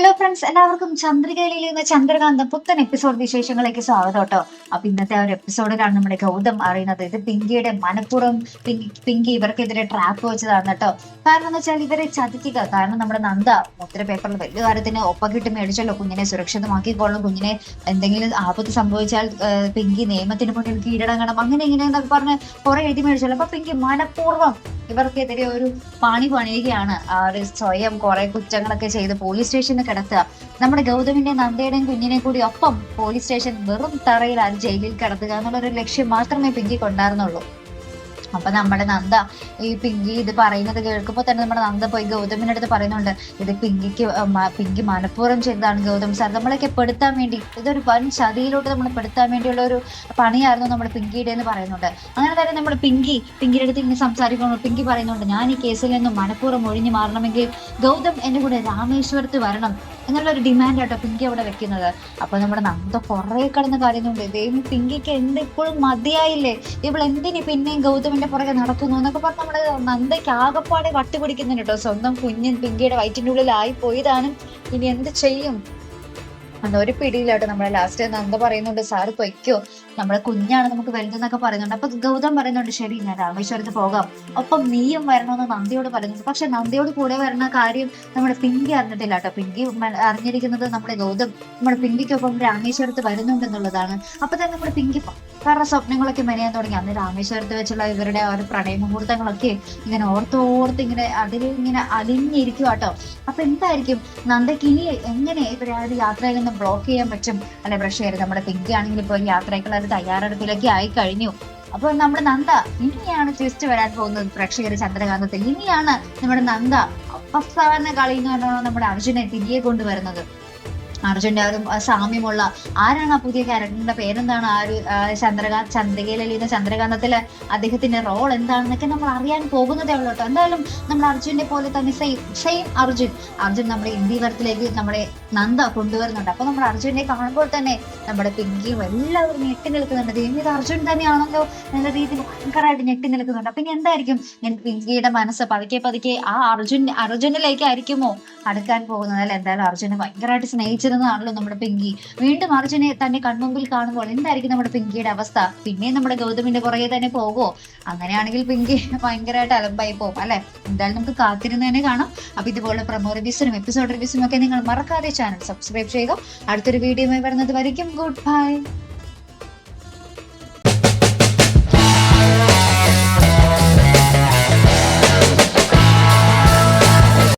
Friends എല്ലാവർക്കും ചന്ദ്രികയിൽ നിന്ന് ചന്ദ്രകാന്തം പുത്തൻ എപ്പിസോഡ് വിശേഷങ്ങളിലേക്ക് സ്വാഗതം കേട്ടോ. അപ്പൊ ഇന്നത്തെ ആ ഒരു എപ്പിസോഡിലാണ് നമ്മുടെ ഗൗതം അറിയുന്നത്. ഇത് പിങ്കിയുടെ മനഃപൂർവം പിങ്കി ഇവർക്കെതിരെ ട്രാപ്പ് വെച്ചതാണ് കേട്ടോ. കാരണം എന്ന് വെച്ചാൽ ഇവരെ ചതിക്കുക. കാരണം നമ്മുടെ നന്ദ മുദ്ര പേപ്പറിൽ വലിയ കാര്യത്തിന് ഒപ്പക്കിട്ട് മേടിച്ചല്ലോ. കുഞ്ഞിനെ സുരക്ഷിതമാക്കിക്കോളണം കുഞ്ഞിനെ എന്തെങ്കിലും ആപത്ത് സംഭവിച്ചാൽ പിങ്കി നിയമത്തിന് മുന്നിൽ കീഴടങ്ങണം. അങ്ങനെ ഇങ്ങനെ എന്നൊക്കെ പറഞ്ഞ് കുറെ എഴുതി മേടിച്ചല്ലോ. അപ്പൊ പിങ്കി മനഃപൂർവം ഇവർക്കെതിരെ ഒരു പാണി പണിയുകയാണ്. ആ ഒരു സ്വയം കുറെ കുറ്റങ്ങളൊക്കെ ചെയ്ത് പോലീസ് സ്റ്റേഷനിൽ കിടത്തുക. നമ്മുടെ ഗൗതമിന്റെ നന്ദയുടെയും കുഞ്ഞിനെ കൂടി ഒപ്പം പോലീസ് സ്റ്റേഷൻ വെറും തറയിലാണ് ജയിലിൽ കിടത്തുക എന്നുള്ള ഒരു ലക്ഷ്യം മാത്രമേ പിങ്കി കൊണ്ടായിരുന്നുള്ളൂ അപ്പൊ നമ്മുടെ നന്ദ ഈ പിങ്കി ഇത് പറയുന്നത് കേൾക്കുമ്പോൾ തന്നെ നമ്മുടെ നന്ദ പോയി ഗൗതമിന്റെ അടുത്ത് പറയുന്നുണ്ട് ഇത് പിങ്കിക്ക് പിങ്കി മനഃപൂർവം ചെയ്തതാണ് ഗൗതം സാർ. നമ്മളൊക്കെ പെടുത്താൻ വേണ്ടി ഇതൊരു വൻ ചതിയിലോട്ട് നമ്മൾ പെടുത്താൻ വേണ്ടിയുള്ള ഒരു പണിയായിരുന്നു നമ്മുടെ പിങ്കിയുടെ എന്ന് പറയുന്നുണ്ട്. അങ്ങനെ തന്നെ നമ്മുടെ പിങ്കി പിങ്കിയുടെ അടുത്ത് ഇങ്ങനെ സംസാരിക്കുമ്പോൾ പിങ്കി പറയുന്നുണ്ട് ഞാൻ ഈ കേസിൽ നിന്നും മനഃപൂർവം ഒഴിഞ്ഞു മാറണമെങ്കിൽ ഗൗതം എന്റെ കൂടെ രാമേശ്വരത്ത് വരണം. എന്നുള്ള ഒരു ഡിമാൻഡ് ആട്ടോ പിങ്കി അവിടെ വെക്കുന്നത്. അപ്പൊ നമ്മുടെ നന്ദ കുറെ കിടന്ന് കരയുന്നുണ്ട്. ഇതേം പിങ്കിക്ക് എന്ത് ഇപ്പോഴും മതിയായില്ലേ? ഇവൾ എന്തിനു പിന്നെയും ഗൗതമിന്റെ പുറകെ നടക്കുന്നു എന്നൊക്കെ പറഞ്ഞ് നമ്മുടെ നന്ദയ്ക്ക് ആകപ്പാടെ വട്ടുപിടിക്കുന്നുണ്ട് കേട്ടോ. സ്വന്തം കുഞ്ഞൻ പിങ്കിയുടെ വയറ്റിന്റെ ഉള്ളിലായി പോയതാണ്. ഇനി എന്ത് ചെയ്യും? അന്ന് ഒരു പിടിയിലോട്ടെ നമ്മളെ ലാസ്റ്റ് നന്ദ പറയുന്നുണ്ട് സാറ് പൊയ്ക്കോ നമ്മളെ കുഞ്ഞാണ് നമുക്ക് വലുതെന്നൊക്കെ പറയുന്നുണ്ട്. അപ്പൊ ഗൗതം പറയുന്നുണ്ട് ശരി ഞാൻ രാമേശ്വരത്ത് പോകാം. ഒപ്പം നീയും വരണമെന്ന് നന്ദിയോട് പറയുന്നുണ്ട്. പക്ഷെ നന്ദിയോട് കൂടെ വരുന്ന കാര്യം നമ്മുടെ പിങ്കി അറിഞ്ഞിട്ടില്ല കേട്ടോ. പിങ്കി അറിഞ്ഞിരിക്കുന്നത് നമ്മുടെ ഗൗതം നമ്മുടെ പിങ്കിക്കൊപ്പം രാമേശ്വരത്ത് വരുന്നുണ്ടെന്നുള്ളതാണ്. അപ്പൊ തന്നെ നമ്മുടെ പിങ്കി പല സ്വപ്നങ്ങളൊക്കെ മെനയാൻ തുടങ്ങി. അന്ന് രാമേശ്വരത്ത് വെച്ചുള്ള ഇവരുടെ ആ ഒരു പ്രണയ മുഹൂർത്തങ്ങളൊക്കെ ഇങ്ങനെ ഓർത്തോർത്ത് ഇങ്ങനെ അതിൽ ഇങ്ങനെ അലിഞ്ഞിരിക്കുക കേട്ടോ അപ്പൊ എന്തായിരിക്കും? നന്ദയ്ക്ക് ഇനി എങ്ങനെ ഇവരെ ആ ഒരു യാത്രയിൽ നിന്ന് ബ്ലോക്ക് ചെയ്യാൻ പറ്റും? അല്ലെ ബ്രഷ് നമ്മുടെ പിങ്കി ആണെങ്കിൽ ഇപ്പോൾ യാത്രയ്ക്കുള്ള ഒരു തയ്യാറെടുപ്പിലൊക്കെ ആയി കഴിഞ്ഞു അപ്പൊ നമ്മുടെ നന്ദ ഇനിയാണ് ട്വിസ്റ്റ് വരാൻ പോകുന്നത് പ്രേക്ഷകർ ചന്ദ്രകാന്തത്തിൽ. ഇനിയാണ് നമ്മുടെ നന്ദ അവസാന കളി എന്ന് പറഞ്ഞാൽ നമ്മുടെ അർജുനെ തിരികെ കൊണ്ടുവരുന്നത്. അർജുന്റെ ആ ഒരു സാമ്യമുള്ള ആരാണ് ആ പുതിയ ക്യാരക്ടറിന്റെ പേരെന്താണ്? ആ ഒരു ചന്ദ്രികയിൽ എഴുതുന്ന ചന്ദ്രകാന്തത്തിൽ അദ്ദേഹത്തിന്റെ റോൾ എന്താണെന്നൊക്കെ നമ്മൾ അറിയാൻ പോകുന്നതേ ഉള്ളൂ കേട്ടോ. എന്തായാലും നമ്മൾ അർജുനെ പോലെ തന്നെ സെയിം സെയിം അർജുൻ. അർജുൻ നമ്മുടെ ഇന്ത്യവരത്തിലേക്ക് നമ്മുടെ നന്ദ കൊണ്ടുവരുന്നുണ്ട്. അപ്പൊ നമ്മൾ അർജുനെ കാണുമ്പോൾ തന്നെ നമ്മുടെ പിങ്കിയും എല്ലാവരും ഞെട്ടി നിൽക്കുന്നുണ്ട്. ദൈവം ഇത് അർജുൻ തന്നെയാണല്ലോ എന്ന രീതിയിൽ ഭയങ്കരമായിട്ട് ഞെട്ടി നിൽക്കുന്നുണ്ട്. അപ്പൊ ഇനി എന്തായിരിക്കും? പിങ്കിയുടെ മനസ്സ് പതുക്കെ പതുക്കെ ആ അർജുൻ അർജുനിലേക്കായിരിക്കുമോ അടുക്കാൻ പോകുന്നത്? അല്ലെ എന്തായാലും അർജുനെ ഭയങ്കരമായിട്ട് സ്നേഹിച്ചിരുന്നതാണല്ലോ നമ്മുടെ പിങ്കി. വീണ്ടും അർജുനെ തന്നെ കൺമുമ്പിൽ കാണുമ്പോൾ എന്തായിരിക്കും നമ്മുടെ പിങ്കിയുടെ അവസ്ഥ? പിന്നെയും നമ്മുടെ ഗൗതമിന്റെ പുറകെ തന്നെ പോകുമോ അങ്ങനെയാണെങ്കിൽ പിങ്കി ഭയങ്കരമായിട്ട് അലമ്പായി പോകും അല്ലെ? എന്തായാലും നമുക്ക് കാത്തിരുന്ന് തന്നെ കാണാം. അപ്പൊ ഇതുപോലെ പ്രമോ റിവ്യൂസിനും എപ്പിസോഡ് റിവ്യൂസിനും ഒക്കെ നിങ്ങൾ മറക്കാതെ ചാനൽ സബ്സ്ക്രൈബ് ചെയ്യുക. അടുത്തൊരു വീഡിയോയുമായി വരുന്നത് വരയ്ക്കും. Good bye